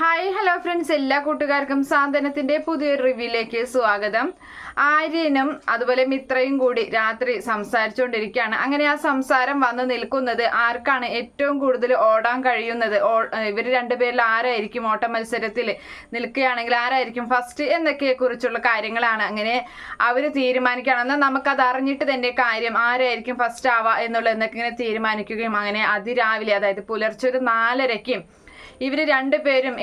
Hi hello friends എല്ലാ കൂട്ടുകാർക്കും സാന്ത്വനത്തിന്റെ പുതിയൊരു റിവ്യൂയിലേക്ക് സ്വാഗതം. ആര്യനും അതുപോലെ മിത്രയും കൂടി രാത്രി സംസാരിച്ചുകൊണ്ടിരിക്കുകയാണ്. അങ്ങനെ ആ സംസാരം വന്ന് നിൽക്കുന്നത് ആർക്കാണ് ഏറ്റവും കൂടുതൽ ഓടാൻ കഴിയുന്നത്? ഇവർ രണ്ടുപേരിൽ ആരായിരിക്കും ഓട്ട മത്സരത്തിൽ നിൽക്കുകയാണെങ്കിൽ ആരായിരിക്കും ഫസ്റ്റ് എന്നൊക്കെ കുറിച്ചുള്ള കാര്യങ്ങളാണ് അങ്ങനെ അവർ തീരുമാനിക്കുകയാണ്. എന്നാൽ നമുക്കത് അറിഞ്ഞിട്ട് തന്നെ കാര്യം ആരായിരിക്കും ഫസ്റ്റ് ആവുക എന്നുള്ളത് എന്നൊക്കെ ഇങ്ങനെ തീരുമാനിക്കുകയും അങ്ങനെ അതിരാവിലെ അതായത് പുലർച്ചെ ഒരു നാലരയ്ക്കും ഇവർ രണ്ടുപേരും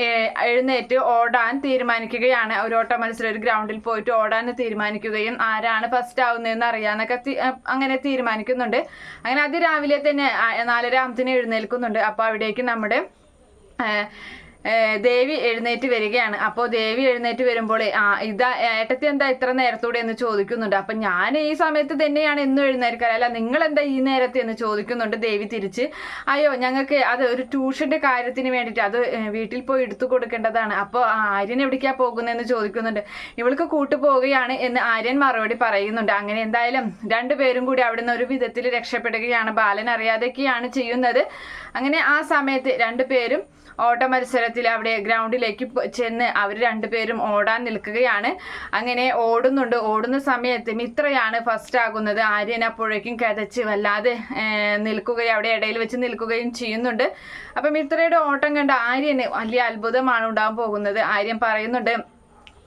എഴുന്നേറ്റ് ഓടാൻ തീരുമാനിക്കുകയാണ്. ഒരു ഓട്ട മത്സരം ഒരു ഗ്രൗണ്ടിൽ പോയിട്ട് ഓടാൻ തീരുമാനിക്കുകയും ആരാണ് ഫസ്റ്റ് ആവുന്നതെന്ന് അറിയാനൊക്കെ അങ്ങനെ തീരുമാനിക്കുന്നുണ്ട്. അങ്ങനെ അതിരാവിലെ തന്നെ നാലര ആമത്തിന് എഴുന്നേൽക്കുന്നുണ്ട്. അപ്പോൾ അവിടേക്ക് നമ്മുടെ ദേവി എഴുന്നേറ്റ് വരികയാണ്. അപ്പോൾ ദേവി എഴുന്നേറ്റ് വരുമ്പോൾ ആ ഇതാ ഏട്ടത്തി എന്താ ഇത്ര നേരത്തൂടെ എന്ന് ചോദിക്കുന്നുണ്ട്. അപ്പൊ ഞാൻ ഈ സമയത്ത് തന്നെയാണ് എന്നും എഴുന്നേൽക്കാൻ അല്ല നിങ്ങൾ എന്താ ഈ നേരത്തെ എന്ന് ചോദിക്കുന്നുണ്ട് ദേവി തിരിച്ച്. അയ്യോ ഞങ്ങൾക്ക് അത് ഒരു ട്യൂഷന്റെ കാര്യത്തിന് വേണ്ടിയിട്ട് അത് വീട്ടിൽ പോയി എടുത്തു കൊടുക്കേണ്ടതാണ്. അപ്പോൾ ആര്യൻ എവിടേക്കാ പോകുന്നതെന്ന് ചോദിക്കുന്നുണ്ട്. ഇവൾക്ക് കൂട്ടു പോവുകയാണ് എന്ന് ആര്യൻ മറുപടി പറയുന്നുണ്ട്. അങ്ങനെ എന്തായാലും രണ്ടുപേരും കൂടി അവിടെ നിന്ന് ഒരു വിധത്തിൽ രക്ഷപ്പെടുകയാണ്. ബാലൻ അറിയാതൊക്കെയാണ് ചെയ്യുന്നത്. അങ്ങനെ ആ സമയത്ത് രണ്ടുപേരും ഓട്ട മത്സരത്തിൽ അവിടെ ഗ്രൗണ്ടിലേക്ക് ചെന്ന് അവർ രണ്ടുപേരും ഓടാൻ നിൽക്കുകയാണ്. അങ്ങനെ ഓടുന്നുണ്ട്. ഓടുന്ന സമയത്ത് മിത്രയാണ് ഫസ്റ്റ് ആകുന്നത്. ആര്യൻ അപ്പോഴേക്കും കതച്ച് വല്ലാതെ നിൽക്കുകയും അവിടെ ഇടയിൽ വെച്ച് നിൽക്കുകയും ചെയ്യുന്നുണ്ട്. അപ്പം മിത്രയുടെ ഓട്ടം കണ്ട ആര്യന് വലിയ അത്ഭുതമാണ് ഉണ്ടാകാൻ പോകുന്നത്. ആര്യൻ പറയുന്നുണ്ട്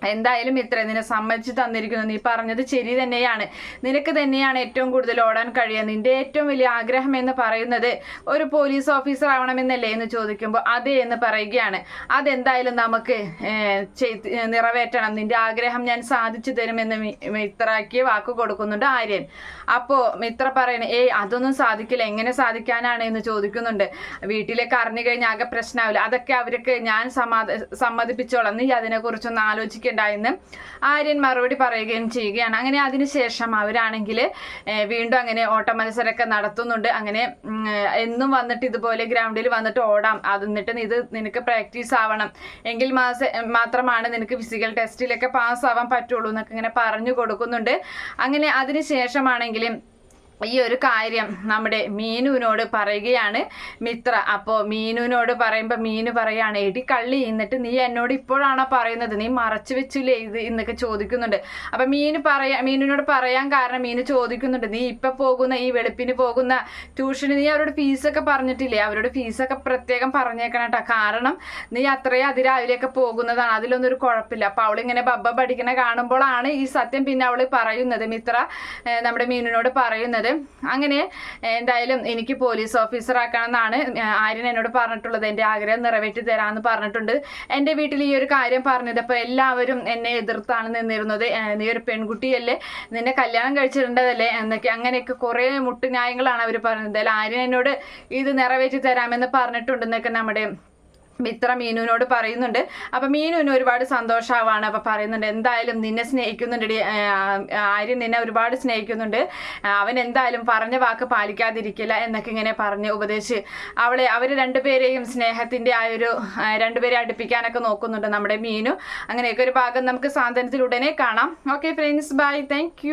എന്തായാലും ഇത്ര നിന്നെ സമ്മതിച്ച് തന്നിരിക്കുന്നു. നീ പറഞ്ഞത് ശരി തന്നെയാണ്. നിനക്ക് തന്നെയാണ് ഏറ്റവും കൂടുതൽ ഓടാൻ കഴിയുക. നിന്റെ ഏറ്റവും വലിയ ആഗ്രഹം എന്ന് പറയുന്നത് ഒരു പോലീസ് ഓഫീസർ ആവണമെന്നല്ലേ എന്ന് ചോദിക്കുമ്പോൾ അതെ എന്ന് പറയുകയാണ്. അതെന്തായാലും നമുക്ക് നിറവേറ്റണം. നിന്റെ ആഗ്രഹം ഞാൻ സാധിച്ചു തരുമെന്ന് മിത്രയ്ക്ക് വാക്ക് കൊടുക്കുന്നുണ്ട് ആര്യൻ. അപ്പോൾ മിത്ര പറയണ ഏയ് അതൊന്നും സാധിക്കില്ല. എങ്ങനെ സാധിക്കാനാണ്? എന്ന് ചോദിക്കുന്നുണ്ട്. വീട്ടിലേക്ക് അറിഞ്ഞു കഴിഞ്ഞാൽ ആകെ പ്രശ്നമാവില്ല. അതൊക്കെ അവർക്ക് ഞാൻ സമ്മതിപ്പിച്ചോളാം. നീ അതിനെക്കുറിച്ചൊന്ന് ആലോചിക്കുക ഉണ്ടായെന്ന് ആര്യൻ മറുപടി പറയുകയും ചെയ്യുകയാണ്. അങ്ങനെ അതിനുശേഷം അവരാണെങ്കിൽ വീണ്ടും അങ്ങനെ ഓട്ട മത്സരമൊക്കെ നടത്തുന്നുണ്ട്. അങ്ങനെ എന്നും വന്നിട്ട് ഇതുപോലെ ഗ്രൗണ്ടിൽ വന്നിട്ട് ഓടാം. അത് എന്നിട്ട് ഇത് നിനക്ക് പ്രാക്ടീസ് ആവണം. എങ്കിൽ മാസ മാത്രമാണ് നിനക്ക് ഫിസിക്കൽ ടെസ്റ്റിലൊക്കെ പാസ്സാവാൻ പറ്റുള്ളൂ എന്നൊക്കെ ഇങ്ങനെ പറഞ്ഞു കൊടുക്കുന്നുണ്ട്. അങ്ങനെ അതിനുശേഷമാണെങ്കിലും ഈ ഒരു കാര്യം നമ്മുടെ മീനുവിനോട് പറയുകയാണ് മിത്ര. അപ്പോൾ മീനുവിനോട് പറയുമ്പോൾ മീനു പറയാണ് എടി കള്ളി എന്നിട്ട് നീ എന്നോട് ഇപ്പോഴാണോ പറയുന്നത്? നീ മറച്ചു വെച്ചില്ലേ ഇത്? എന്നൊക്കെ ചോദിക്കുന്നുണ്ട്. അപ്പം മീനു പറയാ മീനുവിനോട് പറയാൻ കാരണം മീനു ചോദിക്കുന്നുണ്ട് നീ ഇപ്പം പോകുന്ന ഈ വെളുപ്പിന് പോകുന്ന ട്യൂഷന് നീ അവരോട് ഫീസൊക്കെ പറഞ്ഞിട്ടില്ലേ? അവരോട് ഫീസൊക്കെ പ്രത്യേകം പറഞ്ഞേക്കണം കേട്ടോ. കാരണം നീ അത്രയും അതിരാവിലെയൊക്കെ പോകുന്നതാണ്. അതിലൊന്നും ഒരു കുഴപ്പമില്ല. അപ്പോൾ അവളിങ്ങനെ ബബ്ബ പഠിക്കണ കാണുമ്പോഴാണ് ഈ സത്യം പിന്നെ അവൾ പറയുന്നത്. മിത്ര നമ്മുടെ മീനിനോട് പറയുന്നത് അങ്ങനെ എന്തായാലും എനിക്ക് പോലീസ് ഓഫീസർ ആക്കണം എന്നാണ് ആര്യൻ എന്നോട് പറഞ്ഞിട്ടുള്ളത്. എന്റെ ആഗ്രഹം നിറവേറ്റി തരാമെന്ന് പറഞ്ഞിട്ടുണ്ട്. എന്റെ വീട്ടിൽ ഈ ഒരു കാര്യം പറഞ്ഞത് അപ്പോൾ എല്ലാവരും എന്നെ എതിർത്താണ് നിന്നിരുന്നത്. നീ ഒരു പെൺകുട്ടിയല്ലേ നിന്നെ കല്യാണം കഴിച്ചിട്ടുണ്ടതല്ലേ എന്നൊക്കെ അങ്ങനെയൊക്കെ കുറേ മുട്ടുന്യായങ്ങളാണ് അവർ പറഞ്ഞത്. ആര്യൻ എന്നോട് ഇത് നിറവേറ്റി തരാമെന്ന് പറഞ്ഞിട്ടുണ്ടെന്നൊക്കെ നമ്മുടെ മിത്ര മീനുവിനോട് പറയുന്നുണ്ട്. അപ്പൊ മീനുവിന് ഒരുപാട് സന്തോഷമാവാണ് അപ്പൊ പറയുന്നുണ്ട് എന്തായാലും നിന്നെ സ്നേഹിക്കുന്നുണ്ട് ആര്യൻ നിന്നെ ഒരുപാട് സ്നേഹിക്കുന്നുണ്ട്. അവൻ എന്തായാലും പറഞ്ഞ വാക്ക് പാലിക്കാതിരിക്കില്ല എന്നൊക്കെ ഇങ്ങനെ പറഞ്ഞ് ഉപദേശിച്ച് അവളെ അവർ രണ്ടുപേരെയും സ്നേഹത്തിന്റെ ആ ഒരു രണ്ടുപേരെ അടുപ്പിക്കാനൊക്കെ നോക്കുന്നുണ്ട് നമ്മുടെ മീനു. അങ്ങനെയൊക്കെ ഒരു ഭാഗം നമുക്ക് സാന്ത്വനത്തിലുടനെ കാണാം. Okay friends bye thank